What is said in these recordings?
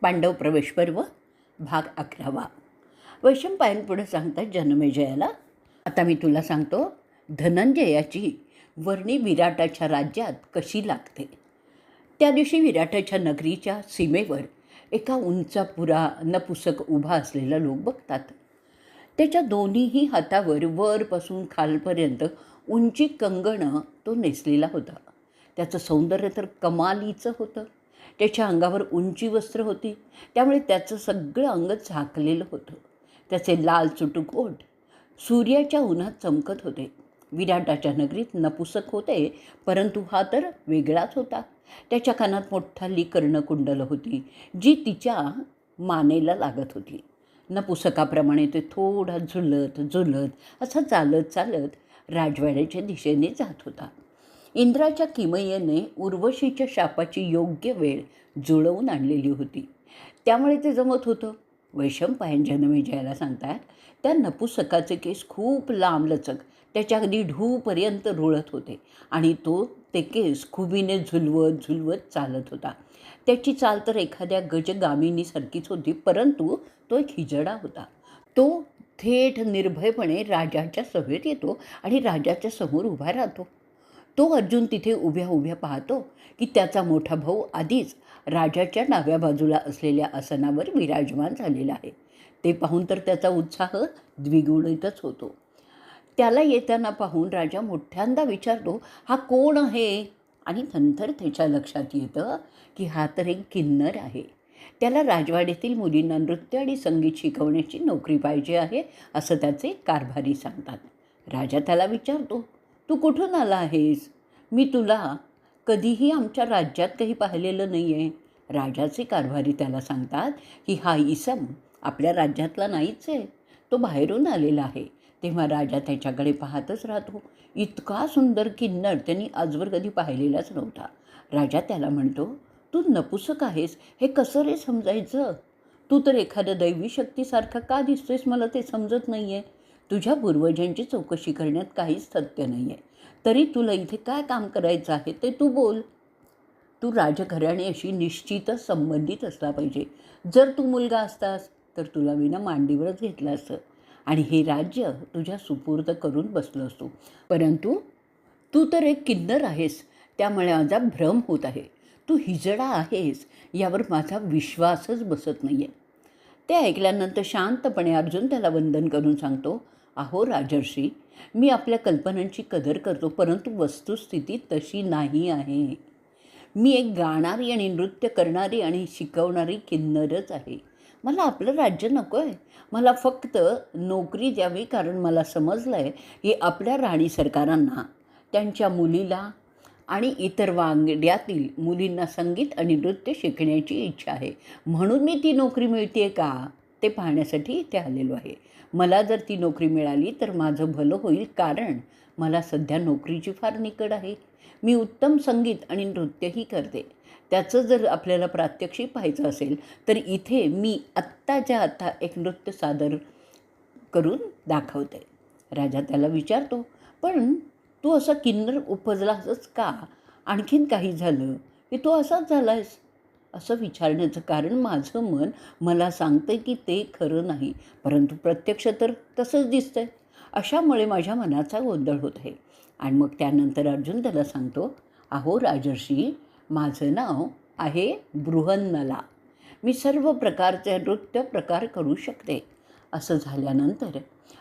पांडव प्रवेश पर्व भाग अकरावा. वैशंपायन पुढे सांगतात जनमेजयाला. आता मी तुला सांगतो धनंजयाची वर्णी विराटाच्या राज्यात कशी लागते. त्या दिवशी विराटाच्या नगरीच्या सीमेवर एका उंचापुरा नपुसक उभा असलेला लोक बघतात. त्याच्या दोन्हीही हातावर वरपासून खालपर्यंत उंची कंगणं तो नेसलेला होता. त्याचं सौंदर्य तर कमालीचं होतं. त्याच्या अंगावर उंची वस्त्र होती. त्यामुळे त्याचं सगळं अंग झाकलेलं होतं. त्याचे लाल चुटूक ओठ सूर्याच्या उन्हात चमकत होते. विराटाच्या नगरीत नपुसक होते परंतु हा तर वेगळाच होता. त्याच्या कानात मोठाली कर्णकुंडलं होती जी तिच्या मानेला लागत होती. नपुसकाप्रमाणे ते थोडा झुलत झुलत असं चालत चालत राजवाड्याच्या दिशेने जात होता. इंद्राच्या किमयेने उर्वशीच्या शापाची योग्य वेळ जुळवून आणलेली होती. त्यामुळे ते जमत होतं. वैशंपायन जनमेजयाला सांगतात त्या नपुसकाचे केस खूप लांबलचक त्याच्या अगदी ढूपर्यंत रुळत होते आणि तो ते केस खुबीने झुलवत झुलवत चालत होता. त्याची चाल तर एखाद्या गजगामिनीसारखीच होती परंतु तो एक हिजडा होता. तो थेट निर्भयपणे राजाच्या सभेत येतो आणि राजाच्या समोर उभा राहतो. तो अर्जुन तिथे उभ्या उभ्या पाहतो की त्याचा मोठा भाऊ आधीच राजाच्या डाव्या बाजूला असलेल्या आसनावर विराजमान झालेला आहे. ते पाहून तर त्याचा उत्साह द्विगुणितच होतो. त्याला येताना पाहून राजा मोठ्यांदा विचारतो हा कोण आहे? आणि नंतर त्याच्या लक्षात येतं की हा तर एक किन्नर आहे. त्याला राजवाड्यातील मुलींना नृत्य आणि संगीत शिकवण्याची नोकरी पाहिजे आहे असं त्याचे कारभारी सांगतात. राजा त्याला विचारतो तू कुठून आला आहेस? मी तुला कधीही आमच्या राज्यात काही पाहिलेलं नाही आहे राजाचे कारभारी त्याला सांगतात की हा इसम आपल्या राज्यातला नाहीच. आहे तो बाहेरून आलेला आहे. तेव्हा राजा त्याच्याकडे पाहतच राहतो. इतका सुंदर किन्नर त्यांनी आजवर कधी पाहिलेलाच नव्हता. राजा त्याला म्हणतो तू नपुसक आहेस. हे कसं रे समजायचं? तू तर एखाद्या दैवी शक्तीसारखा का दिसतोयस? मला ते समजत नाही आहे तुझ्या पूर्वजांची चौकशी करण्यात काहीच सत्य नाही आहे तरी तुला इथे काय काम करायचं आहे ते तू बोल. तू राजघराणी अशी निश्चितच संबंधित असला पाहिजे. जर तू मुलगा असतास तर तुला विना मांडीवरच घेतलं असतं. आणि हे राज्य तुझ्या सुपूर्द करून बसलो असतो. परंतु तू तर एक किन्नर आहेस. त्यामुळे माझा भ्रम होत आहे. तू हिजडा आहेस. यावर माझा विश्वासच बसत नाही आहे ते ऐकल्यानंतर शांतपणे अर्जुन त्याला वंदन करून सांगतो अहो राजर्षी मी आपल्या कल्पनांची कदर करतो परंतु वस्तुस्थिती तशी नाही आहे. मी एक गाणारी आणि नृत्य करणारी आणि शिकवणारी किन्नरच आहे. मला आपलं राज्य नको आहे मला फक्त नोकरी द्यावी कारण मला समजलं आहे की आपल्या राणी सरकारांना त्यांच्या मुलीला आणि इतर वांगड्यातील मुलींना संगीत आणि नृत्य शिकण्याची इच्छा आहे. म्हणून मी ती नोकरी मिळते का? ते पाहण्यासाठी इथे आलेलो आहे. मला जर ती नोकरी मिळाली तर माझं भलं होईल कारण मला सध्या नोकरीची फार निकड आहे. मी उत्तम संगीत आणि नृत्यही करते. त्याचं जर आपल्याला प्रात्यक्षिक पाहायचं असेल तर इथे मी आत्ताच्या आत्ता एक नृत्य सादर करून दाखवते. राजा त्याला विचारतो पण तू असा किन्नर उपजला असंच का? आणखीन काही झालं? की तू असाच झाला आहेस असं विचारण्याचं कारण माझं मन मला सांगतं की ते खरं नाही परंतु प्रत्यक्ष तर तसंच दिसतंय. अशामुळे माझ्या मनाचा गोंधळ होत आहे. आणि मग त्यानंतर अर्जुन त्याला सांगतो अहो राजर्षी माझं नाव आहे बृहन्नला. मी सर्व प्रकारचे नृत्य प्रकार करू शकते. असं झाल्यानंतर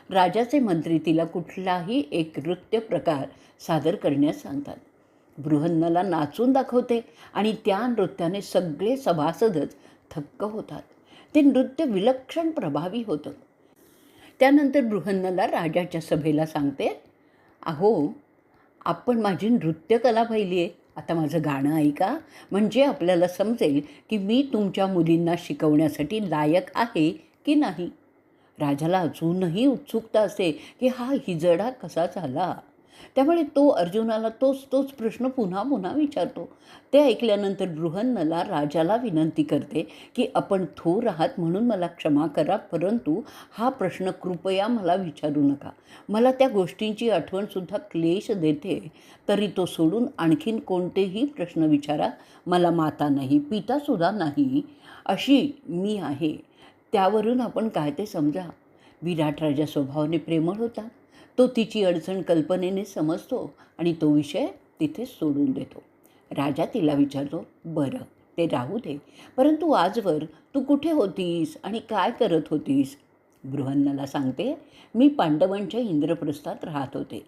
राजाचे मंत्री तिला कुठलाही एक नृत्य प्रकार सादर करण्यास सांगतात. बृहन्नला नाचून दाखवते आणि त्या नृत्याने सगळे सभासदच थक्क होतात. ते नृत्य विलक्षण प्रभावी होतं. त्यानंतर बृहन्नला राजाच्या सभेला सांगते अहो आपण माझी नृत्यकला पाहिली आहे आता माझं गाणं ऐका. म्हणजे आपल्याला समजेल की मी तुमच्या मुलींना शिकवण्यासाठी लायक आहे की नाही. राजाला अजूनही उत्सुकता असते की हा हिजडा कसा झाला? त्यामुळे तो अर्जुनाला तोच तोच प्रश्न पुन्हा पुन्हा विचारतो. ते ऐकल्यानंतर बृहन्नला राजाला विनंती करते की आपण थोर आहात म्हणून मला क्षमा करा परंतु हा प्रश्न कृपया मला विचारू नका. मला त्या गोष्टींची आठवणसुद्धा क्लेश देते तरी तो सोडून आणखीन कोणतेही प्रश्न विचारा. मला माता नाही पितासुद्धा नाही अशी मी आहे. त्यावरून आपण काय ते समजा. विराट राजा स्वभावाने प्रेमळ होता. तो तिची अडचण कल्पनेने समजतो आणि तो विषय तिथेच सोडून देतो. राजा तिला विचारतो बरं ते राहू दे. परंतु आजवर तू कुठे होतीस आणि काय करत होतीस? बृहन्नला सांगते मी पांडवांच्या इंद्रप्रस्थात राहत होते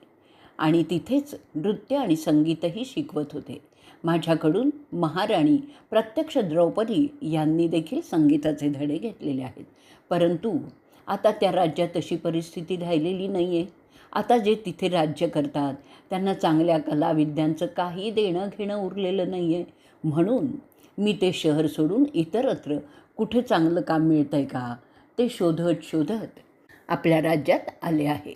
आणि तिथेच नृत्य आणि संगीतही शिकवत होते. माझ्याकडून महाराणी प्रत्यक्ष द्रौपदी यांनी देखील संगीताचे धडे घेतलेले आहेत. परंतु आता त्या राज्यात तशी परिस्थिती राहिलेली नाही आहे आता जे तिथे राज्य करतात त्यांना चांगल्या कलाविद्यांचं काही देणं घेणं उरलेलं नाही आहे म्हणून मी ते शहर सोडून इतरत्र कुठे चांगलं काम मिळतं आहे का ते शोधत शोधत आपल्या राज्यात आले आहे.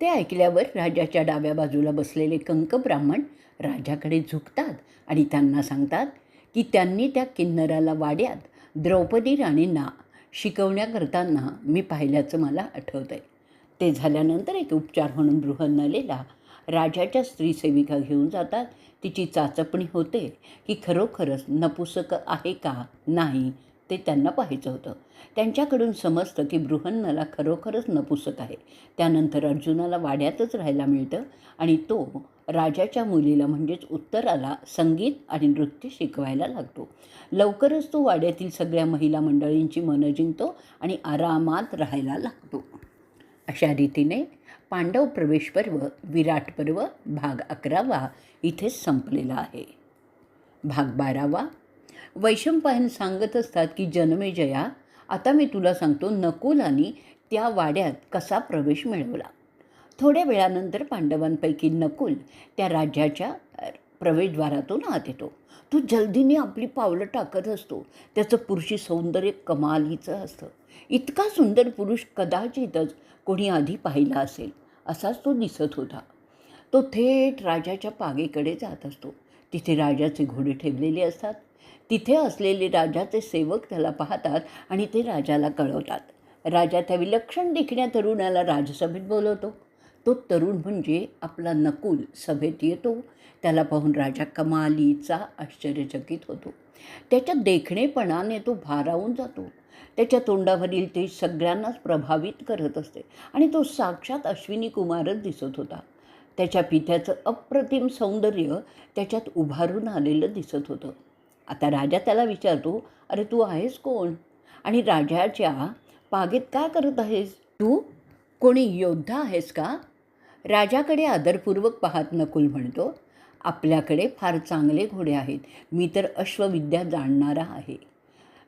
ते ऐकल्यावर राजाच्या डाव्या बाजूला बसलेले कंक ब्राह्मण राजाकडे झुकतात आणि त्यांना सांगतात की त्यांनी त्या किन्नराला वाड्यात द्रौपदी राणींना शिकवण्याकरताना मी पाहिल्याचं मला आठवतं आहे ते झाल्यानंतर एक उपचार म्हणून बृहन्नलेला राजाच्या स्त्रीसेविका घेऊन जातात. तिची चाचपणी होते की खरोखरच नपुसक आहे का? नाही ते त्यांना पाहायचं होतं. त्यांच्याकडून समजतं की बृहन्नला खरोखरच नपुसक आहे. त्यानंतर अर्जुनाला वाड्यातच राहायला मिळतं आणि तो राजाच्या मुलीला म्हणजेच उत्तराला संगीत आणि नृत्य शिकवायला लागतो. लवकरच तो वाड्यातील सगळ्या महिला मंडळींची मनं जिंकतो आणि आरामात राहायला लागतो. अशा रीतीने पांडव प्रवेश पर्व विराट पर्व भाग अकरावा इथेच संपलेला आहे. भाग बारावा. वैशंपायन सांगत असतात की जनमेजया आता मी तुला सांगतो नकुलानी त्या वाड्यात कसा प्रवेश मिळवला. थोड्या वेळानंतर पांडवांपैकी नकुल त्या राज्याच्या प्रवेशद्वारातून आत येतो. तो जल्दीने आपली पावलं टाकत असतो. त्याचं पुरुषी सौंदर्य कमालीचं असतं. इतका सुंदर पुरुष कदाचितच कोणी आधी पाहिला असेल असाच तो दिसत होता. तो थेट राजाच्या पागेकडे जात असतो. तिथे राजाचे घोडे ठेवलेले असतात. तिथे असलेले राजाचे सेवक त्याला पाहतात आणि ते राजाला कळवतात. राजा त्या विलक्षण दिखण्या तरुणाला राजसभेत बोलवतो. तो तरुण म्हणजे आपला नकुल सभेत येतो. त्याला पाहून राजा कमालीचा आश्चर्यचकित होतो. त्याच्या देखणेपणाने तो भारावून जातो. त्याच्या तोंडावरील ते सगळ्यांनाच प्रभावित करत असते आणि तो साक्षात अश्विनी कुमारच दिसत होता. त्याच्या पित्याचं अप्रतिम सौंदर्य त्याच्यात उभारून आलेलं दिसत होतं. आता राजा त्याला विचारतो अरे तू आहेस कोण? आणि राजाच्या पागेत काय करत आहेस? तू कोणी योद्धा आहेस का? राजाकडे आदरपूर्वक पाहत नकुल म्हणतो आपल्याकडे फार चांगले घोडे आहेत. मी तर अश्वविद्या जाणणारा आहे.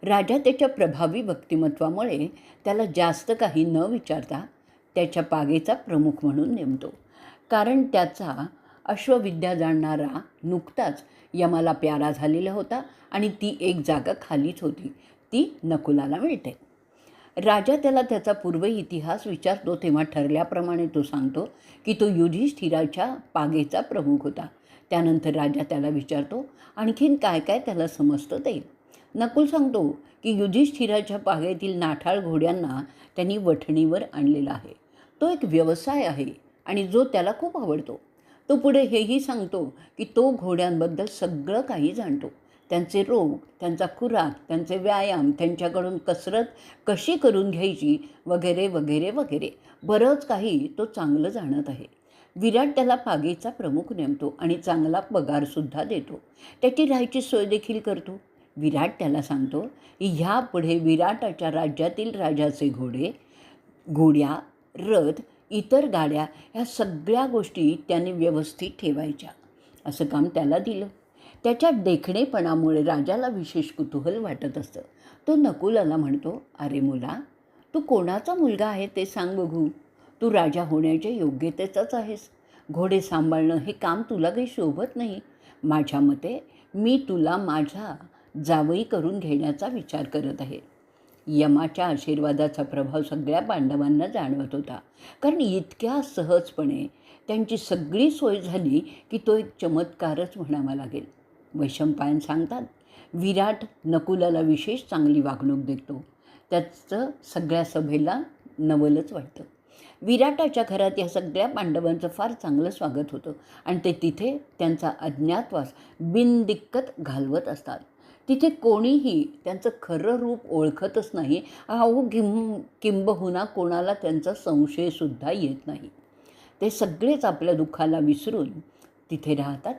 राजा त्याच्या प्रभावी व्यक्तिमत्वामुळे त्याला जास्त काही न विचारता त्याच्या पागेचा प्रमुख म्हणून नेमतो. कारण त्याचा अश्वविद्या जाणणारा नुकताच यमाला प्यारा झालेला होता आणि ती एक जागा खालीच होती. ती नकुलाला मिळते. राजा त्याला त्याचा पूर्व इतिहास विचारतो तेव्हा ठरल्याप्रमाणे तो सांगतो की तो युधिष्ठिराच्या पागेचा प्रमुख होता. त्यानंतर राजा त्याला विचारतो आणखीन काय काय त्याला समजतं ते नकुल सांगतो की युधिष्ठिराच्या पागेतील नाठाळ घोड्यांना त्यांनी वठणीवर आणलेला आहे. तो एक व्यवसाय आहे आणि जो त्याला खूप आवडतो. तो पुढे हेही सांगतो की तो घोड्यांबद्दल सगळं काही जाणतो. त्यांचे रोग त्यांचा खुराक त्यांचे व्यायाम त्यांच्याकडून कसरत कशी करून घ्यायची वगैरे वगैरे वगैरे. बरंच काही तो चांगलं जाणत आहे. विराट त्याला पागेचा प्रमुख नेमतो आणि चांगला पगारसुद्धा देतो. त्याची राहायची सोय देखील करतो. विराट त्याला सांगतो की ह्यापुढे विराटाच्या राज्यातील राजाचे घोडे घोड्या रथ इतर गाड्या ह्या सगळ्या गोष्टी त्याने व्यवस्थित ठेवायच्या. असं काम त्याला दिलं. त्याच्या देखणेपणामुळे राजाला विशेष कुतूहल वाटत असतं. तो नकुलाला म्हणतो अरे मुला तू कोणाचा मुलगा आहे ते सांग बघू. तू राजा होण्याच्या योग्यतेचाच आहेस. घोडे सांभाळणं हे काम तुला काही शोभत नाही. माझ्या मते मी तुला माझा जावई करून घेण्याचा विचार करत आहे. यमाच्या आशीर्वादाचा प्रभाव सगळ्या पांडवांना जाणवत होता. कारण इतक्या सहजपणे त्यांची सगळी सोय झाली की तो एक चमत्कारच म्हणावा लागेल. वैशंपायन सांगतात विराट नकुलाला विशेष चांगली वागणूक देतो. त्याचं सगळ्या सभेला नवलच वाटतं. विराटाच्या घरात या सगळ्या पांडवांचं फार चांगलं स्वागत होतं आणि ते तिथे त्यांचा अज्ञातवास बिनदिक्कत घालवत असतात. तिथे कोणीही त्यांचं खरं रूप ओळखतच नाही. अहो किंब किंबहुना कोणाला त्यांचा संशयसुद्धा येत नाही. ते सगळेच आपल्या दुःखाला विसरून तिथे राहतात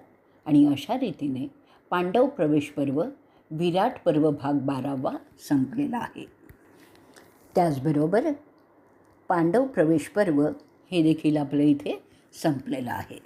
आणि अशा रीतीने पांडव प्रवेश पर्व विराट पर्व भाग बारावा संपलेला आहे. त्याचबरोबर पांडव प्रवेश पर्व हे देखील आपलं इथे संपलेलं आहे.